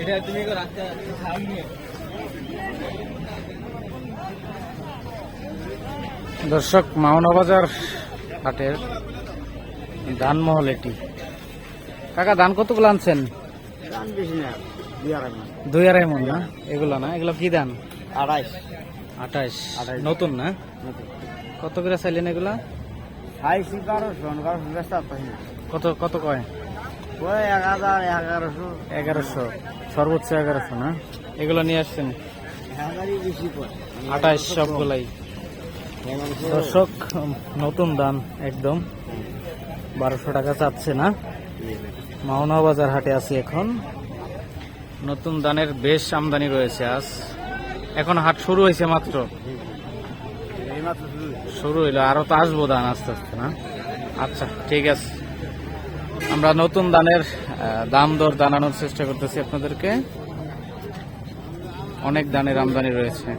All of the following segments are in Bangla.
এটা তুমি দর্শক মাওনাবাজার হাটের ধানমহল এটি। কাকা ধান কতগুলো আনছেন? দাম বেশি না দুই আড়াই মন। না? এগুলো না? এগুলো কি ধান? আড়াইশ। আঠাইশ। নতুন না? কত করে চাইলেন এগুলা? কত কত কয়? ওই এক হাজার এগারোশো। এগারোশো। সর্বোচ্চ এগারোশো না? এগুলো নিয়ে আসছেন? আঠাশ সবগুলাই। দর্শক নতুন দাম একদম। বারোশো টাকা চাচ্ছে না? মাওনা বাজার হাটে আছি এখন। নতুন দানের বেশ আমদানি রয়েছে আজ। এখন হাট শুরু হয়েছে মাত্র। শুরু হইল আরও তো আসব দান আস্তে আস্তে না? আচ্ছা ঠিক আছে। আমরা নতুন দানের দাম দর জানানোর চেষ্টা করতেছি আপনাদেরকে। অনেক দানের আমদানি রয়েছে।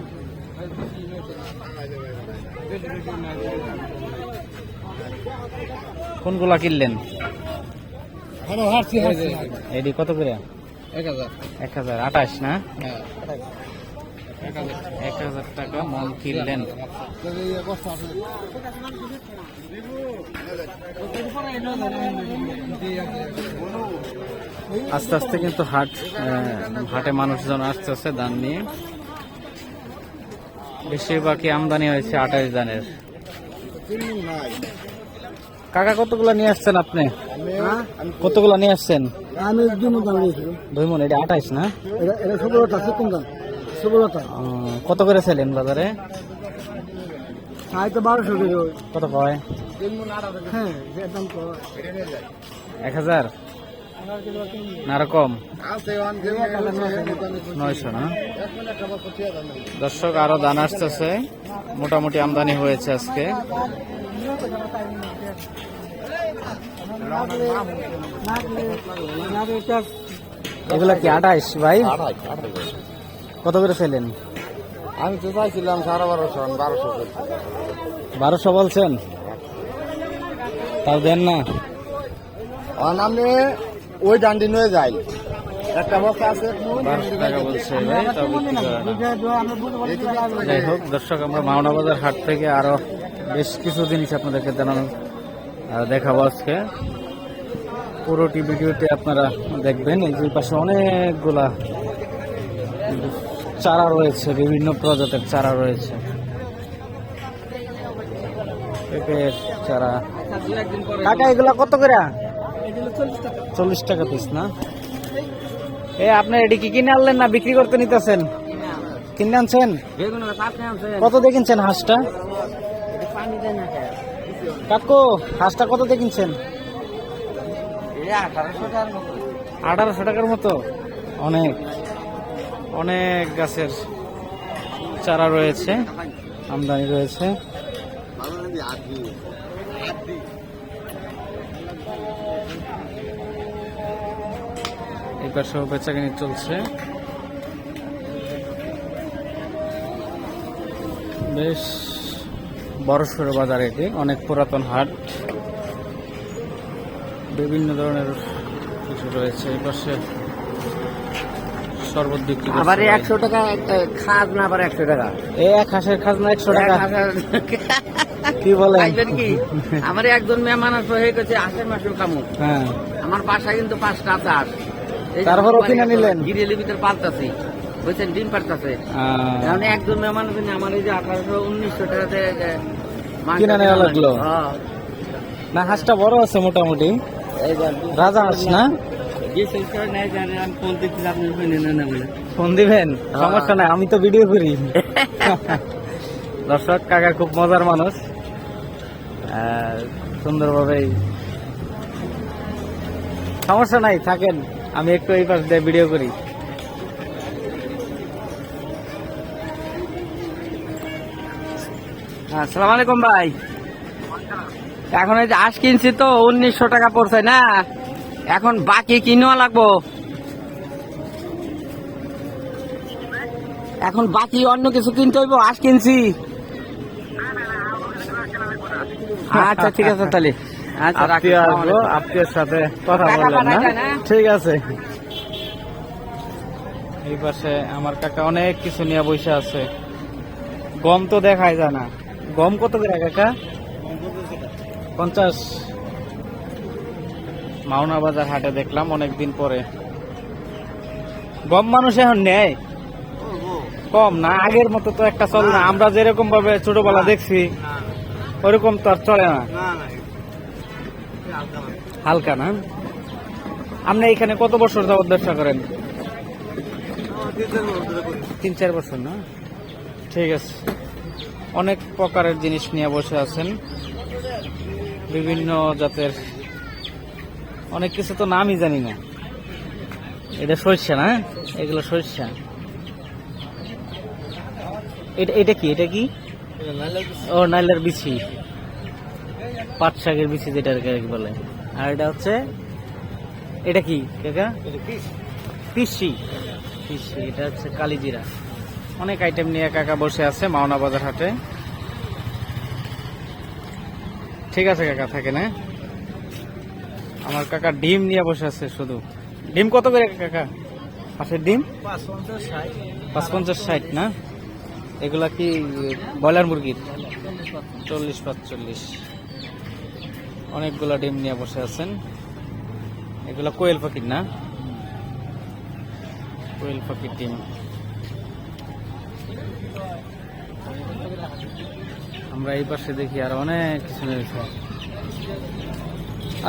কোনগুলা কিনলেন? এডি কত করে? এক হাজার। এক হাজার আঠাশ না? হ্যাঁ এক হাজার টাকা মন কিনলেন। আস্তে আস্তে কিন্তু হাট হাটে মানুষজন আসতে আসতে দান নিয়ে। বেশিরভাগই আমদানি হয়েছে আঠাশ দানের কাকা কতগুলো নিয়ে আসছেন আপনি? কতগুলো নিয়ে আসছেন? আমি দুই মন মন এটা আঠাইশ না? এটা সেকেন্ড দাম কত করে ছিলেন বাজারে? বারোশো কত কয়? হ্যাঁ এক হাজার? না আরও কম। নয়শো না? দর্শক আরও দান আসতেছে। মোটামুটি আমদানি হয়েছে আজকে। এগুলা কি আঠাইশ ভাই? কত করে ছিলেন আমি তো চাইছিলাম সাড়ে বারোশো বারোশো বারোশো বলছেন? তাও দেন না। আমি ওই ডান্ডি নিয়ে যাই। একটা বস্তা আছে বারোশো টাকা বলছে ভাই তাও বিক্রি করে না। যাই হোক দর্শক আমরা মাওনা বাজার হাট থেকে আরও বেশ কিছু জিনিস আপনাদেরকে জানানো দেখাবো আজকে। পুরোটি ভিডিওতে আপনারা দেখবেন এই যে পাশে অনেকগুলা চারা রয়েছে বিভিন্ন প্রজাতির চারা রয়েছে। পেঁপের চারা। কাকা এগুলা কত করে? চল্লিশ টাকা পিস না? এ এটি কি কিনে আনলেন না বিক্রি করতে নিতেছেন? কিনে আনছেন? কত দিয়ে কিনছেন হাঁসটা? কাকু হাঁসটা কত দিয়ে কিনছেন? আঠারোশো টাকার মতো? অনেক। অনেক গাছের চারা রয়েছে, আমদানি রয়েছে। এই পাশেও বেচাকিনি চলছে। বেশ বড় সড়ো বাজার এটি, অনেক পুরাতন হাট। বিভিন্ন ধরনের কিছু রয়েছে এই পাশে। শরবত বিক্রি আবার একশো টাকা খাজ না আবার একশো টাকা। এই এক হাঁসের একশো টাকা। কি পাইবেন কি? আমার একজন মেহমান আসবে হয়ে গেছে মাসে হ্যাঁ। আমার বাসায় কিন্তু পাঁচটা তারপরও কিনে নিলেন? গিরিলি ভিতরে পালতাছি। বুঝছেন ডিম কারণ একজন মেহমান আমার এই যে আঠারোশো উনিশশো টাকাতে কিনে নেওয়া লাগল? হ্যাঁ। না হাঁসটা বড় আছে মোটামুটি। রাজা হাঁস না? যে শেষ করে নেয় জানে আমি ফোন দিবেন? সমস্যা নাই তো ভিডিও করি। দর্শক কাকা খুব মজার মানুষ। সুন্দরভাবেই সমস্যা নাই থাকেন। আমি একটু এই পাশ দিয়ে ভিডিও করি। আসসালামু আলাইকুম ভাই। এখন এই যে আঁশ কিনছি তো উনিশশো টাকা পড়ছে না? এখন বাকি কিনেওয়া লাগবো? এখন বাকি অন্য কিছু কিনতে হইব আঁশ কিনছি। আচ্ছা ঠিক আছে তাহলে। আচ্ছা আত্মীয় আসব আলাইকুম। সাথে কথা না। হ্যাঁ? ঠিক আছে। এই পাশে আমার কাকা অনেক কিছু নিয়ে বসে আছে। গম তো দেখাই যায় না। গম কত করে কাকা? পঞ্চাশ। মাওনা বাজার হাটে দেখলাম অনেকদিন পরে। গম মানুষ এখন নেয়? কম না আগের মতো তো একটা চল না। আমরা যেরকম ভাবে ছোটবেলা দেখছি ওরকম তো আর চলে না। হালকা না। আপনি এখানে কত বছর যাবত ব্যবসা করেন? তিন চার বছর না? ঠিক আছে। অনেক প্রকারের জিনিস নিয়ে বসে আছেন। বিভিন্ন জাতের অনেক কিছু তো নামই জানি না। এটা সরষা না এগুলো সরষা। এটা এটা কি? এটা কি? ও, নাইলার বিছি পাট শাকের বিছি যেটা বলে। আর এটা হচ্ছে, এটা কি, কাকা? পিসি। পিসি, এটা হচ্ছে কালিজিরা। অনেক আইটেম নিয়ে কাকা বসে আছে মাওনা বাজার হাটে। ঠিক আছে কাকা থাকে না আমার কাকা ডিম নিয়ে বসে আছে শুধু। ডিম কত করে কাকা? পাশের ডিম? পাঁচ পঞ্চাশ ষাট, না? এগুলা কি, ব্রয়লার মুরগির চল্লিশ পাঁচচল্লিশ। অনেকগুলা ডিম নিয়ে বসে আছেন। এগুলা কোয়েল পাখির, না? কোয়েল পাখির ডিম। আমরা এই পাশে দেখি আর অনেক কিছু রয়েছে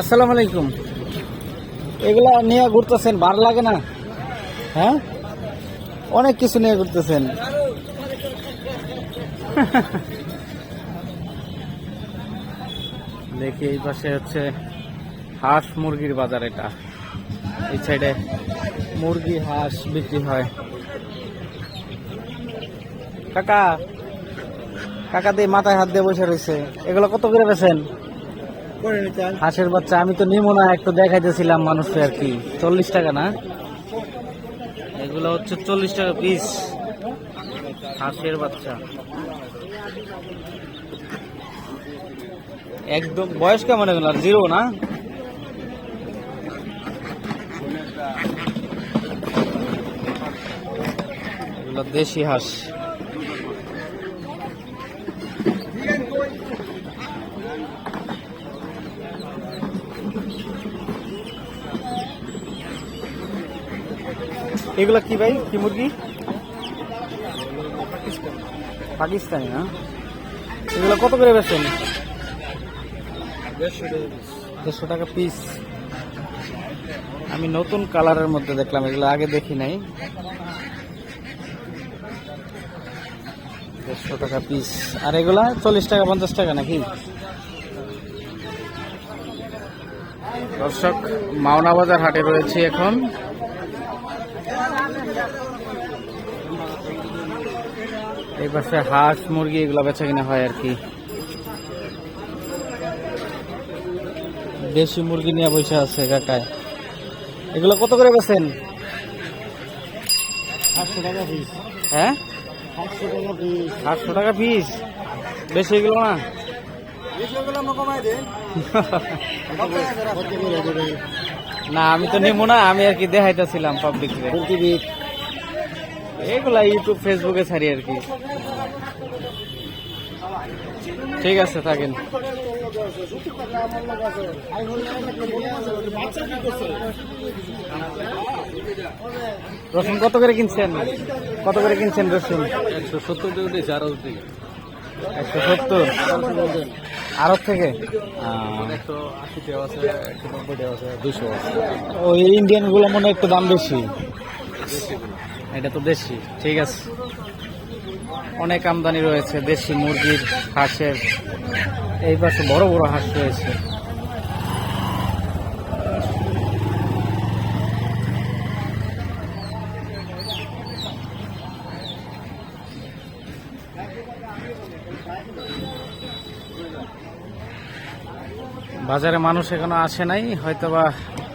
আসসালামু আলাইকুম। এগুলা নিয়ে ঘুরতেছেন, ভালো লাগে না? হ্যাঁ? অনেক কিছু নিয়ে ঘুরতেছেন। দেখি এই পাশে হচ্ছে হাঁস মুরগির বাজার এটা। এই সাইডে মুরগি, হাঁস বিক্রি হয়। কাকা কাকা দিয়ে মাথায় হাত দিয়ে বসে রয়েছে। এগুলো কত করে বেছেন হাঁসের বাচ্চা, আমি তো নিমো না, একটু দেখাইতেছিলাম মানুষকে আর কি। চল্লিশ টাকা না? এগুলো হচ্ছে চল্লিশ টাকা পিস হাঁসের বাচ্চা। একদম বয়স কেমন এগুলো জিরো না? দেশি হাঁস। এগুলা কি ভাই? কি মুরগি? পাকিস্তানি না? এগুলো কত করে বেছেন দেড়শো টাকা পিস আমি নতুন কালারের মধ্যে দেখলাম এগুলো আগে দেখি নাই। দেড়শো টাকা পিস আর এগুলা চল্লিশ টাকা পঞ্চাশ টাকা নাকি? দর্শক মাওনা বাজার হাটে রয়েছে এখন। এই পাশে হাঁস মুরগি এগুলো বেচা কিনা হয় আর কি। দেশি মুরগি নিয়ে বসে আছে কাকায়। এগুলো কত করে বেছেন হ্যাঁ? আটশো টাকা পিস বেশি এগুলো না? না আমি তো নেব না আমি আর কি দেখাইতেছিলাম প্রতিদিন এগুলা ইউটিউব ফেসবুকে ছাড়ি আর কি। ঠিক আছে থাকেন। রসুন কত করে কিনছেন? কত করে কিনছেন রসুন? একশো সত্তর। টাকা দিয়েছে আরও থেকে? একশো সত্তর আরব থেকে একশো আশি টাকা আছে একশো নব্বই টাকা আছে দুশো ওই ইন্ডিয়ানগুলো মনে একটু দাম বেশি। এটা তো দেশি, ঠিক আছে। অনেক আমদানি রয়েছে, দেশি মুরগির হাঁসের। এই পাশে বড় বড় হাঁস রয়েছে। বাজারে মানুষ এখনও আসে নাই, হয়তোবা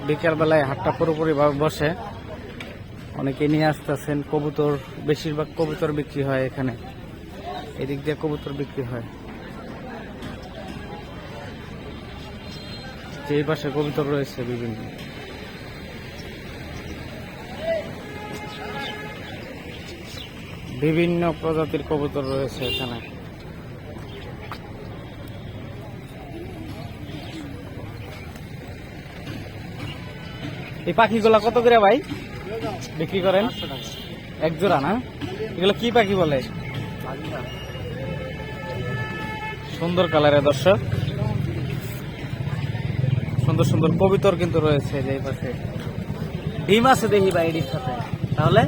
বিকেল বেলায় হাটটা পুরোপুরি বসে। অনেকে নিয়ে আসতেছেন, কবুতর, বেশিরভাগ কবুতর বিক্রি হয় এখানে। এদিক দিয়ে কবুতর বিক্রি হয়। যে পাশে কবুতর রয়েছে বিভিন্ন। বিভিন্ন প্রজাতির কবুতর রয়েছে এখানে। এই পাখিগুলা কত করে ভাই? বিক্রি করেন? এক জোড়া না? এগুলো কি পাখি বলে? সুন্দর কালারের দর্শক। সুন্দর সুন্দর কবিতর কিন্তু রয়েছে যে পাশে। ডিম আছে দেখি বাইরির সাথে। তাহলে?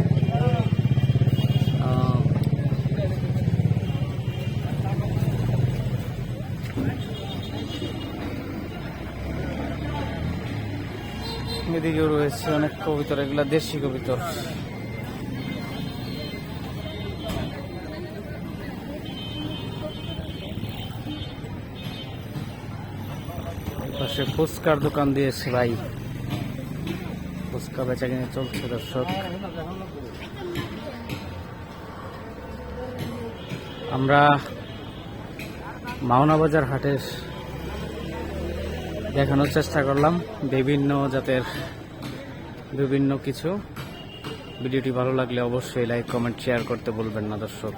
এদিকেও রয়েছে, অনেক কবিতর এগুলা দেশি কবিতর পাশে ফুচকার দোকান দিয়েছে ভাই। ফুচকা বেচা কিনে চলছে দর্শক। আমরা মাওনা বাজার হাটের দেখানোর চেষ্টা করলাম। বিভিন্ন জাতের বিভিন্ন কিছু। ভিডিওটি ভালো লাগলে অবশ্যই লাইক কমেন্ট শেয়ার করতে বলবেন না দর্শক।